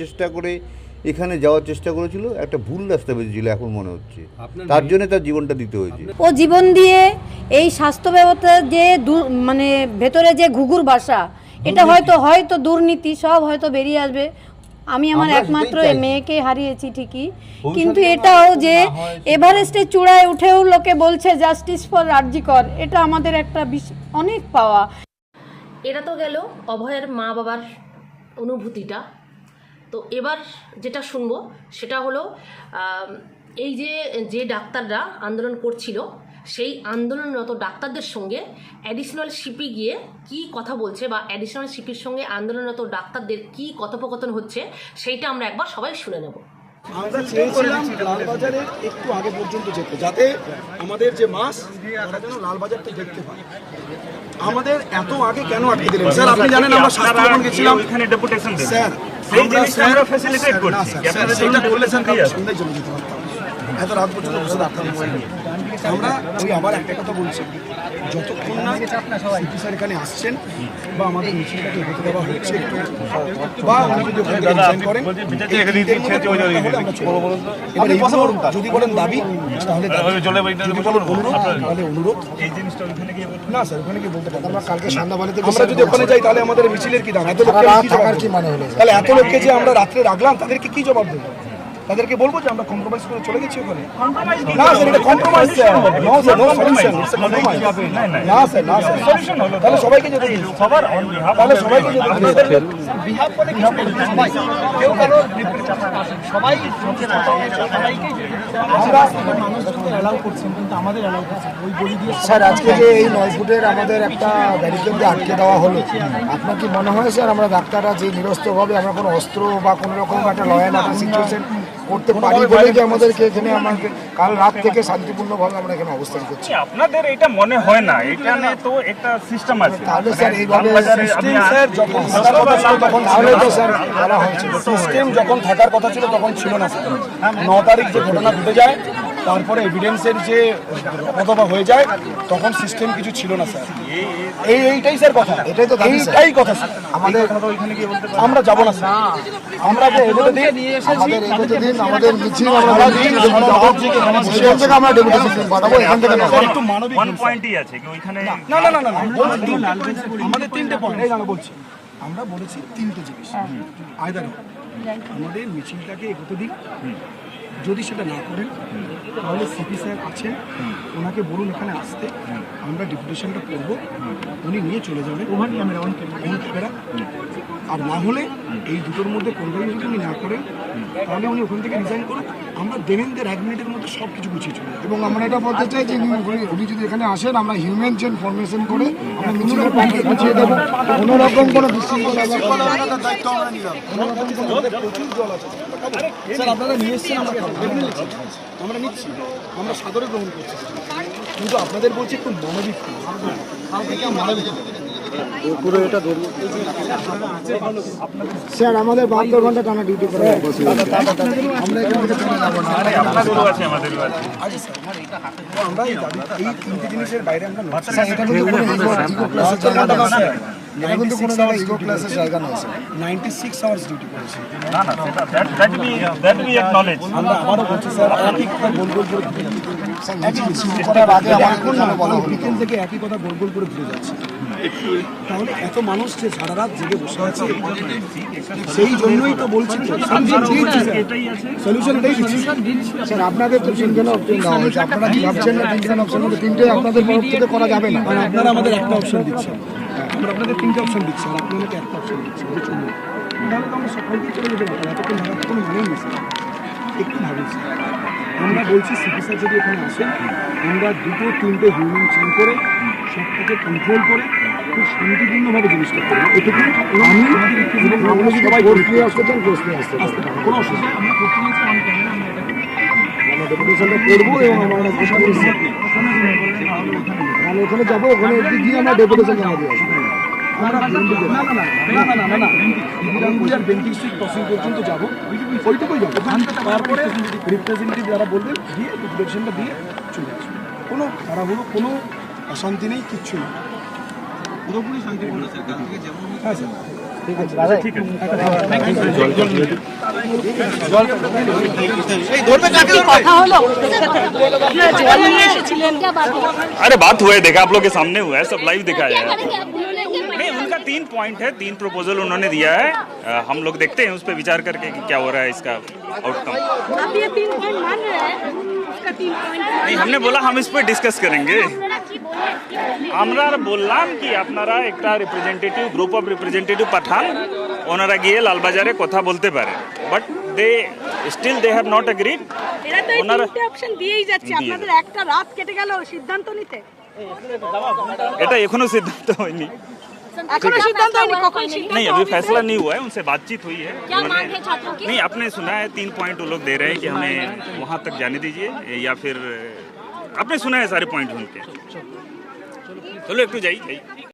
চেষ্টা করে এখানে যাওয়ার চেষ্টা করেছিল একটা ভুল রাস্তা বেরিয়েছিল এখন মনে হচ্ছে। তার জন্য তার জীবনটা দিতে হয়েছে। ও জীবন দিয়ে এই স্বাস্থ্য ব্যবস্থার যে দু- মানে ভেতরে যে ঘুঘুর বাসা এটা হয়তো হয়তো দুর্নীতি সব হয়তো বেরিয়ে আসবে। আমি আমার একমাত্র মেয়েকে হারিয়েছি ঠিকই। কিন্তু এটাও যে এভারেস্টের চূড়ায় উঠেও লোকে বলছে জাস্টিস ফর রাজ্যিকর এটা আমাদের একটা অনেক পাওয়া। এটা তো গেল অভয়ের মা বাবার অনুভূতিটা। তো এবার যেটা শুনব, সেটা হলো এই যে যে ডাক্তাররা আন্দোলন করছিল, সেই আন্দোলনরত ডাক্তারদের সঙ্গে অ্যাডিশনাল শিপি গিয়ে কি কথা বলছে বা অ্যাডিশনাল শিপির সঙ্গে আন্দোলনরত ডাক্তারদের কি কথোপকথন হচ্ছে, সেইটা আমরা একবার সবাই শুনে নেব। আমরা চেয়েছিলাম লালবাজারের একটু আগে পর্যন্ত যেতে, যাতে আমাদের যে মাস যেন লালবাজারটা দেখতে পায়। আমাদের এত আগে কেন আটকে দিলেন? স্যার আপনি জানেন আমরা স্বাস্থ্য ভবন গেছিলাম এখানে ডেপুটেশন দেন স্যার সেই জিনিসটা আমরা ফ্যাসিলিটেট করছি। কি স্যার, জন্য স্যার? সন্ধ্যায় চলে যেতে পারতাম। এত রাত পর্যন্ত বসে থাকতাম। আমরা ওই আবার একটা কথা বলছি। যতক্ষণ না সিপি স্যার এখানে আসছেন বা আমাদের মিছিলটাকে এগোতে দেওয়া হচ্ছে বা উনি যদি ওখান আপনি করেন, এই। এবার এইগুলো যদি বলেন দাবি তাহলে বলুন, বলেন অনুরোধ তাহলে এই। না স্যার ওখানে কি বলতে পারব আমরা কালকে সন্ধ্যাবেলা থেকে আমরা যদি ওখানে যাই তাহলে আমাদের মিছিলের কি দাম? এত লোককে কি মানে হলো তাহলে এত লোককে যে আমরা রাত্রে রাখলাম তাদেরকে কি জবাব দেবো? তাদেরকে বলব যে আমরা কম্প্রোমাইজ করে চলে গেছি ওখানে। না স্যার এটা compromise sir. No sir no solution না স্যার না স্যার Solution হলো তাহলে সবাইকে যেতে দিন সবার on behalf তাহলে সবাইকে যেতে দিন আমরা স্যার আজকে যে এই নয় ফুটের আমাদের একটা ব্যারিকেড দিয়ে আটকে দেওয়া হলো আপনার কি মনে হয় স্যার আমরা ডাক্তাররা যে নিরস্ত্রভাবে আমরা কোনো অস্ত্র বা কোনো রকম একটা লয়াল একটা সিচুয়েশন করতে পারি বলে যে আমাদেরকে এখানে আমাকে কাল রাত থেকে শান্তিপূর্ণভাবে আমরা এখানে অবস্থান করছি। আপনাদের এটা মনে হয় না? এটা এখানে তো একটা সিস্টেম আছে। তাহলে স্যার এইভাবে বাজারে আপনি সিস্টেম স্যার যখন তাহলে তো স্যার বলা হয়েছিল সিস্টেম যখন থাকার কথা ছিল তখন ছিল না স্যার। ন তারিখ যে ঘটনা ঘটে যায় তারপরে এভিডেন্সের যে অথবা হয়ে যায় তখন সিস্টেম কিছু ছিল না স্যার এই এইটাই স্যার কথা। এটাই তো এইটাই কথা স্যার আমাদের আমরা যাব না স্যার আমরা যে এগোতে দিই আমাদের এগোতে দিন আমাদের মিছিল আমরা দিন সেখান থেকে আমরা ডেপুটেশন পাঠাবো এখান থেকে স্যার, একটু মানবিক ওয়ান পয়েন্টই আছে কি? ওইখানে না না না না না। আমাদের তিনটে পয়েন্ট এই জানো বলছি। আমরা বলেছি তিনটে জিনিস। আয়দার আমাদের মিছিলটাকে এগোতে দিন। যদি সেটা না করেন তাহলে সিপি স্যার আছেন। ওনাকে বলুন এখানে আসতে। আমরা ডিপুটেশনটা করব। উনি নিয়ে চলে যাবেন। ওভার ক্যামেরা অন ক্যামেরা আর না হলে এই দুটোর মধ্যে কোনটাই যদি উনি না করেন তাহলে উনি ওখান থেকে রিজাইন করুন আমরা দেবেন্দ্রের এক মিনিটের মধ্যে সব কিছু গুছিয়ে চলে এবং আমরা এটা বলতে চাই যে উনি- যদি এখানে আসেন আমরা হিউম্যান চেন ফরমেশন করে আমরা বুঝিয়ে দেবো। কোনো রকম কোনো বিশৃঙ্খলা বা কোনো- স্যার আপনারা নিয়ে এসছেন আমরা নিচ্ছি। আমরা সাদরে গ্রহণ করছি। কিন্তু আপনাদের বলছি একটু মানবিক হন। কাউকে মানবিক হন। স্যার আমাদের বাহাত্তর ঘণ্টা টানা ডিউটি করে। আমরা এখান থেকে চলে যাব না। আরে আপনাদেরও আছে আমাদেরও আছে। স্যার তো আমরা এই তিনটে জিনিসের বাইরে আমরা এটা কিন্তু কোনো ইগো ইগো ক্লাসের জায়গা নয় স্যার। এটা কিন্তু কোনো জায়গায় ইগো ক্লাসের জায়গা নয় sir. Ninety six hours duty করেছি। না না that that that we acknowledge আমরা আবারও বলছি স্যার একই কথা গোল গোল করে স্যার মিছিল শুরু করার আগে আমার এখন বলা বলা হলো বিকেল থেকে একই কথা গোল গোল করে ঘুরে যাচ্ছে। তাহলে এত মানুষ যে সারা রাত জেগে বসে আছে সেই জন্যই তো বলছি সলিউশন এটাই স্যার আপনাদের তো তিনখানে অপশন দেওয়া হয়েছে। আপনারা কি ভাবছেন না তিনখানে অপশন মধ্যে তিনটে আপনাদের তরফ থেকে করা যাবে না। কারণ আপনারা আমাদের একটা অপশন দিচ্ছেন। আমরা আপনাদের তিনটে অপশন দিচ্ছি। আর আপনি আমাকে একটা অপশন দিচ্ছেন। যে তাহলে তো আমরা সকালকেই চলে যেতে পারতাম এতক্ষণ ভাবার কোনো মানেই নেই স্যার। একটু ভাবুন আমরা বলছি চিকিৎসা যদি এখানে আসেন আমরা দুটো তিনটে হিউম্যান চেন করে সবটাকে কন্ট্রোল করে কোনো ওখানে যাব ওখানে গিয়ে আমরা ডেপুটেশন জমা দিয়ে তারপরে যারা বলবেন চলে আসব কোনো তাড়াহুড়ো কোনো অশান্তি নেই কিচ্ছু নেই। পুরোপুরি শান্তিপূর্ণ হ্যাঁ স্যার ঠিক আছে अरे बात हुआ है देखा आप लोग के सामने हुआ है सब लाइव दिखाया है नहीं उनका तीन पॉइंट है तीन प्रपोजल उन्होंने दिया है अ, हम लोग देखते हैं उस पर विचार करके कि क्या हो रहा है इसका आउटकम आप ये तीन पॉइंट मान रहे हैं उसका तीन पॉइंट नहीं हमने बोला हम इस पर डिस्कस करेंगे আমরা বললাম কি আপনারা একটা রিপ্রেজেন্টেটিভ গ্রুপ অফ রিপ্রেজেন্টেটিভ পাঠান ওনারা গিয়ে লালবাজারে কথা বলতে পারে but they still they have not agreed এরা তো এই ওনারা- তিনটে অপশন দিয়েই যাচ্ছে দিয়ে আপনাদের একটা রাত কেটে গেল সিদ্ধান্ত নিতে এটা এখনো সিদ্ধান্ত হয়নি এখনো সিদ্ধান্ত হয়নি কখন সিদ্ধান্ত नहीं अभी হবে? फैसला नहीं हुआ है उनसे बातचीत हुई है क्या उन्होंने- मांग है छात्रों की? नहीं आपने सुना है तीन पॉइंट वो लोग दे रहे हैं कि हमें वहाँ तक जाने दीजिए या फिर आपने सुना है सारे पॉइंट उनके चलो एक तो जाइए जाइए।